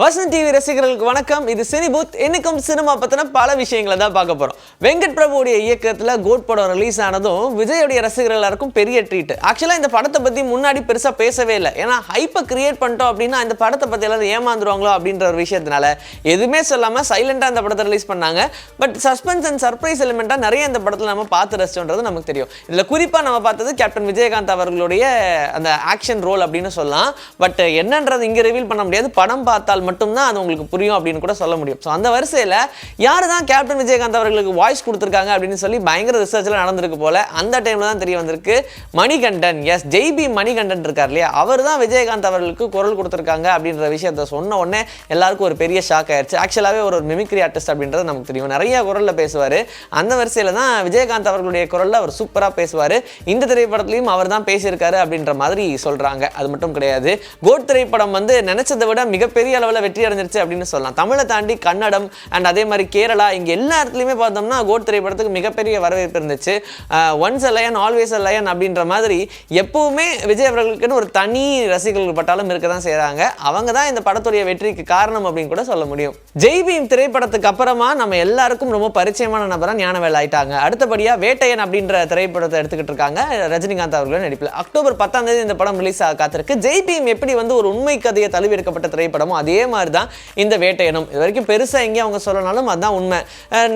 Vasan TV ரசிகர்களுக்கு வணக்கம். இது சினிபூத் இன்னைக்கும் சினிமா பத்தின பல விஷயங்களை தான் பார்க்க போறோம். வெங்கட் பிரபுடைய இயக்கத்துல கோட் படம் ரிலீஸ் ஆனதும் விஜயோடைய ரசிகர்கள் எல்லாருக்கும் பெரிய ட்ரீட் ஆக்சுவலா இந்த படத்தை பத்தி முன்னாடி பெருசா பேசவே இல்லை. ஏன்னா ஹைப்பை கிரியேட் பண்ணிட்டோம் அப்படின்னா இந்த படத்தை பத்தி எல்லாரும் ஏமாந்துருவாங்களோ அப்படின்ற ஒரு விஷயத்தினால எதுவுமே சொல்லாம சைலண்டா இந்த படத்தை ரிலீஸ் பண்ணாங்க. பட் சஸ்பென்ஸ் அண்ட் சர்ப்ரைஸ் எலிமெண்டா நிறைய இந்த படத்துல நம்ம பார்த்து ரசிச்சோன்றது நமக்கு தெரியும். இதுல குறிப்பா நம்ம பார்த்தது கேப்டன் விஜயகாந்த் அவர்களுடைய அந்த ஆக்ஷன் ரோல் அப்படின்னு சொல்லலாம். பட் என்னன்றது இங்க ரிவீல் பண்ண முடியாது. படம் பார்த்தால் மட்டும்தான் அது உங்களுக்கு புரியும் அப்படின்னு கூட சொல்ல முடியும். ஸோ அந்த வரிசையில் யார் தான் கேப்டன் விஜயகாந்த் அவர்களுக்கு வாய்ஸ் கொடுத்துருக்காங்க அப்படின்னு சொல்லி பயங்கர ரிசர்ச்ல நடந்திருக்கு போல அந்த டைம்ல தான் தெரிய வந்திருக்கு. மணிகண்டன் எஸ் ஜெய்பி மணிகண்டன் இருக்கார் இல்லையா? அவர் தான் விஜயகாந்த் அவர்களுக்கு குரல் கொடுத்துருக்காங்க அப்படின்ற விஷயத்த சொன்ன உடனே எல்லாருக்கும் ஒரு பெரிய ஷாக் ஆயிடுச்சு ஆக்சுவலாகவே ஒரு மிமிக்ரி ஆர்டிஸ்ட் அப்படின்றது நமக்கு தெரியும். நிறைய குரலில் பேசுவார். அந்த வரிசையில் தான் விஜயகாந்த் அவர்களுடைய குரலில் அவர் சூப்பராக பேசுவார். இந்த திரைப்படத்துலையும் அவர் தான் பேசியிருக்காரு அப்படின்ற மாதிரி சொல்கிறாங்க அது மட்டும் கிடையாது. கோட் திரைப்படம் வந்து நினச்சதை விட மிகப்பெரிய அளவில் அளவில் வெற்றி அடைஞ்சிருச்சு அப்படின்னு சொல்லலாம். தமிழை தாண்டி கன்னடம் அண்ட் அதே மாதிரி கேரளா இங்கே எல்லா இடத்துலையுமே பார்த்தோம்னா கோட் திரைப்படத்துக்கு மிகப்பெரிய வரவேற்பு இருந்துச்சு. ஒன்ஸ் லயன் ஆல்வேஸ் லயன் அப்படின்ற மாதிரி எப்பவுமே விஜய் அவர்களுக்குன்னு ஒரு தனி ரசிகர்கள் பட்டாலும் இருக்க தான் செய்கிறாங்க அவங்க தான் இந்த படத்துடைய வெற்றிக்கு காரணம் அப்படின்னு கூட சொல்ல முடியும். ஜெய் பீம் திரைப்படத்துக்கு அப்புறமா நம்ம எல்லாருக்கும் ரொம்ப பரிச்சயமான நபராக ஞானவேல் ஆயிட்டாங்க. அடுத்தபடியாக வேட்டையன் அப்படின்ற திரைப்படத்தை எடுத்துக்கிட்டு இருக்காங்க. ரஜினிகாந்த் அவர்களும் நடிப்பில். அக்டோபர் பத்தாம் தேதி இந்த படம் ரிலீஸ் ஆக காத்திருக்கு. ஜெய் பீம் எப்படி வந்து ஒரு உண்மை கதையை தழுவி எடுக்கப்பட்ட திரைப்படமோ அதே அதே மாதிரி தான் இந்த வேட்டையனும் இது வரைக்கும் பெருசாக எங்கேயும் அவங்க சொல்லனாலும் அதுதான் உண்மை.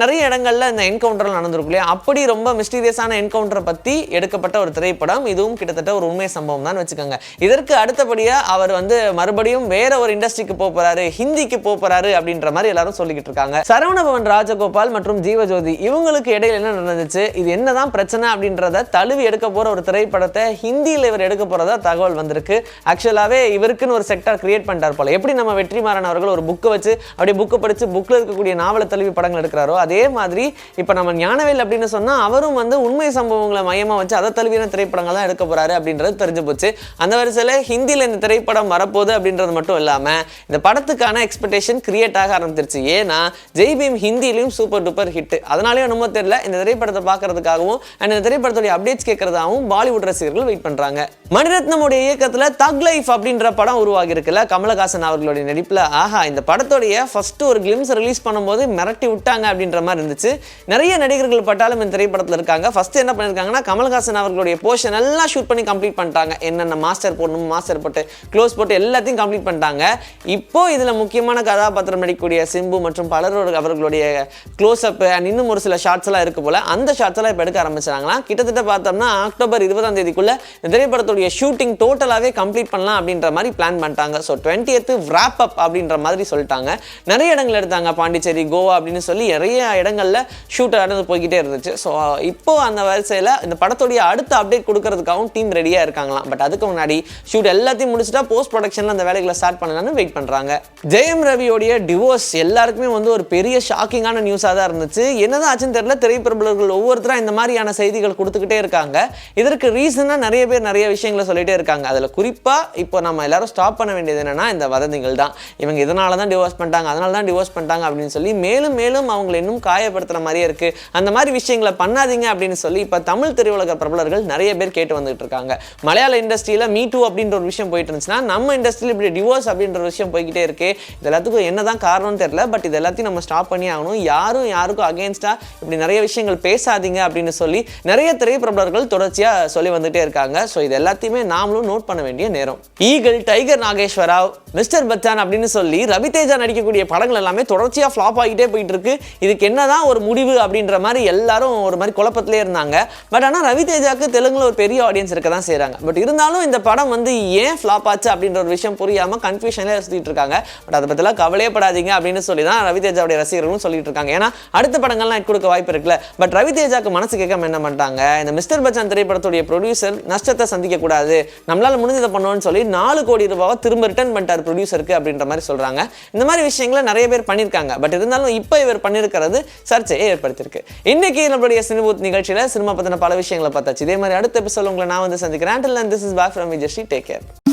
நிறைய இடங்களில் இந்த என்கவுண்டர் நடந்திருக்கு இல்லையா? அப்படி ரொம்ப மிஸ்டீரியஸான என்கவுண்டரை பற்றி எடுக்கப்பட்ட ஒரு திரைப்படம். இதுவும் கிட்டத்தட்ட ஒரு உண்மை சம்பவம் தான் வச்சுக்கோங்க. இதற்கு அடுத்தபடியாக அவர் வந்து மறுபடியும் வேற ஒரு இண்டஸ்ட்ரிக்கு போகிறாரு ஹிந்திக்கு போகிறாரு அப்படின்ற மாதிரி எல்லாரும் சொல்லிக்கிட்டு இருக்காங்க. சரவணபவன் ராஜகோபால் மற்றும் ஜீவஜோதி இவங்களுக்கு இடையில என்ன நடந்துச்சு? இது என்னதான் பிரச்சனை அப்படின்றத தழுவி எடுக்க போற ஒரு திரைப்படத்தை ஹிந்தியில் இவர் எடுக்க போறதா தகவல் வந்திருக்கு. ஆக்சுவலாகவே இவருக்குன்னு ஒரு செக்டர் கிரியேட் பண்ணிட்டார் போல. எப்படி நம்ம வெற்றி வெற்றிமாறன் அவர்கள் ஒரு புக்கை வச்சு அப்படியே புக்கை படிச்சு புக்கில் இருக்கக்கூடிய நாவலை தழுவி படங்கள் எடுக்கிறாரோ அதே மாதிரி இப்போ நம்ம ஞானவேல் அப்படின்னு சொன்னால் அவரும் வந்து உண்மை சம்பவங்களை மையமாக வச்சு அதை தழுவின திரைப்படங்கள் தான் எடுக்க போறாரு அப்படின்றது தெரிஞ்சு போச்சு. அந்த வரிசையில் ஹிந்தியில் இந்த திரைப்படம் வரப்போகுது அப்படின்றது மட்டும் இல்லாமல் இந்த படத்துக்கான எக்ஸ்பெக்டேஷன் கிரியேட் ஆக ஆரம்பிச்சிருச்சு. ஏன்னா ஜெய்பீம் ஹிந்திலையும் சூப்பர் டூப்பர் ஹிட் அதனாலேயும் என்னமோ தெரியல. இந்த திரைப்படத்தை பார்க்கறதுக்காகவும் அண்ட் இந்த திரைப்படத்துடைய அப்டேட்ஸ் கேட்கறதாகவும் பாலிவுட் ரசிகர்கள் வெயிட் பண்றாங்க. மணிரத்னமுடைய இயக்கத்தில் தக் லைஃப் அப்படின்ற படம் உருவாகி இருக்குல்ல கமலஹாசன் அவர்களுடைய நடிப்பில் ஆஹா இந்த படத்துடைய ஃபஸ்ட்டு ஒரு கிளிம்ஸ் ரிலீஸ் பண்ணும்போது மிரட்டி விட்டாங்க அப்படின்ற மாதிரி இருந்துச்சு. நிறைய நடிகர்கள் பட்டாலும் இந்த திரைப்படத்தில் இருக்காங்க. ஃபஸ்ட்டு என்ன பண்ணியிருக்காங்கன்னா கமல்ஹாசன் அவர்களுடைய போர்ஷன் எல்லாம் ஷூட் பண்ணி கம்ப்ளீட் பண்ணிட்டாங்க. என்னென்ன மாஸ்டர் போடணும் மாஸ்டர் போட்டு க்ளோஸ் போட்டு எல்லாத்தையும் கம்ப்ளீட் பண்ணிட்டாங்க. இப்போ இதில் முக்கியமான கதாபாத்திரம் நடிக்கக்கூடிய சிம்பு மற்றும் பலரோட அவர்களுடைய க்ளோஸ் அப் அண்ட் இன்னும் ஒரு சில ஷார்ட்ஸ் எல்லாம் இருக்கு போல் அந்த ஷார்ட்ஸ் எல்லாம் இப்போ எடுக்க ஆரம்பிச்சாங்களாம் கிட்டத்தட்ட பார்த்தோம்னா அக்டோபர் இருபதாம் தேதிக்குள்ள இந்த திரைப்படத்துடைய ஷூட்டிங் டோட்டலாகவே கம்ப்ளீட் பண்ணலாம் அப்படின்ற மாதிரி பிளான் பண்ணிட்டாங்க. ஸோ டுவெண்ட்டி எத்து வ்ராப்அப் அப்படின்ற மாதிரி சொல்லிட்டாங்க. நிறைய இடங்கள் எடுத்தாங்க பாண்டிச்சேரி கோவா அப்படின்னு சொல்லி நிறைய இடங்களில் ஷூட் நடந்து போய்கிட்டே இருந்துச்சு. ஸோ இப்போ அந்த வரிசையில் இந்த படத்துடைய அடுத்த அப்டேட் கொடுக்கறதுக்காகவும் டீம் ரெடியாக இருக்காங்களாம். பட் அதுக்கு முன்னாடி ஷூட் எல்லாத்தையும் முடிச்சுட்டா போஸ்ட் ப்ரொடக்ஷனில் அந்த வேலைகளை ஸ்டார்ட் பண்ணலாம்னு வெயிட் பண்ணுறாங்க ஜெயம் ரவியோடைய டிவோர்ஸ் எல்லாருக்குமே வந்து ஒரு பெரிய ஷாக்கிங்கான நியூஸாக தான் இருந்துச்சு. என்னதான் ஆச்சுன்னு தெரியல திரைப்பிரபலர்கள் ஒவ்வொருத்தரும் இந்த மாதிரியான செய்திகள் கொடுத்துக்கிட்டே இருக்காங்க. இதற்கு ரீசனாக நிறைய பேர் நிறைய விஷயங்களை சொல்லிட்டே இருக்காங்க. அதில் குறிப்பாக இப்போ நம்ம எல்லாரும் ஸ்டாப் பண்ண வேண்டியது என்னென்னா இந்த வதந்திகள் தான். இவங்க இதனால தான் டிவோர்ஸ் பண்ணிட்டாங்க அதனால தான் டிவோர்ஸ் பண்ணிட்டாங்க அப்படின்னு சொல்லி மேலும் மேலும் அவங்களை இன்னும் காயப்படுத்துற மாதிரியே இருக்கு. அந்த மாதிரி விஷயங்களை பண்ணாதீங்க அப்படின்னு சொல்லி இப்போ தமிழ் திரையுலக பிரபலர்கள் நிறைய பேர் கேட்டு வந்துட்டு இருக்காங்க. மலையாள இண்டஸ்ட்ரியில் மீ டூ அப்படின்ற ஒரு விஷயம் போயிட்டு இருந்துச்சுன்னா நம்ம இண்டஸ்ட்ரியில் இப்படி டிவோர்ஸ் அப்படின்ற ஒரு விஷயம் போய்கிட்டே இருக்கு. இது எல்லாத்துக்கும் என்னதான் காரணம்னு தெரியல பட் இது எல்லாத்தையும் நம்ம ஸ்டாப் பண்ணி ஆகணும். யாரும் யாருக்கும் அகேன்ஸ்டாக இப்படி நிறைய விஷயங்கள் பேசாதீங்க அப்படின்னு சொல்லி நிறைய திரைப்பிரபலர்கள் தொடர்ச்சியாக சொல்லி வந்துட்டே இருக்காங்க. ஸோ இது எல்லாத்தையுமே நாமளும் நோட் பண்ண வேண்டிய நேரம். Eagle tiger Nageswararao mister Bachchan அப்படின்னு சொல்லி ரவிதேஜா நடிக்கக்கூடிய படங்கள் எல்லாமே தொடர்ச்சியாக ஃப்ளாப் ஆகிட்டே போயிட்டு இருக்கு இதுக்கு என்னதான் ஒரு முடிவு அப்படின்ற மாதிரி எல்லாரும் ஒரு மாதிரி குழப்பத்திலே இருந்தாங்க. பட் ஆனால் ரவிதேஜாக்கு தெலுங்குல ஒரு பெரிய ஆடியன்ஸ் இருக்க தான் செய்கிறாங்க பட் இருந்தாலும் இந்த படம் வந்து ஏன் ஃப்ளாப் ஆச்சு அப்படின்ற ஒரு விஷயம் புரியாமல் கன்ஃபியூஷன்லேயே சுற்றிட்டு இருக்காங்க. பட் அதை பற்றிலாம் கவலையப்படாதீங்க அப்படின்னு சொல்லி தான் ரவிதேஜாவுடைய ரசிகர்களும் சொல்லிட்டு இருக்காங்க. ஏன்னா அடுத்த படங்கள்லாம் கொடுக்க வாய்ப்பு இருக்குல்ல. பட் ரவிதேஜாக்கு மனசு கேட்காம என்ன பண்ணிட்டாங்க? இந்த மிஸ்டர் பச்சான் திரைப்படத்துடைய ப்ரொடியூசர் நஷ்டத்தை சந்திக்க கூடாது நம்மளால முடிஞ்சதை பண்ணோம்னு சொல்லி நாலு கோடி ரூபாவை திரும்ப ரிட்டர்ன் பண்ணிட்டார் ப்ரொடியூசருக்கு அப்படின்ற மாதிரி சொல்றாங்க. இந்த மாதிரி விஷயங்களை நிறைய பேர் பண்ணியிருக்காங்க. பட் இருந்தாலும் இப்போ இவர் பண்ணியிருக்கிறது சர்ச்சையை ஏற்படுத்தியிருக்கு. இன்னைக்கு நம்மளுடைய சினிபூத் நிகழ்ச்சியில சினிமா பத்தின பல விஷயங்களை பார்த்தாச்சு. இதே மாதிரி அடுத்த எபிசோட் உங்களை நான் வந்து சந்திக்கிறேன். This is back from Vijay take care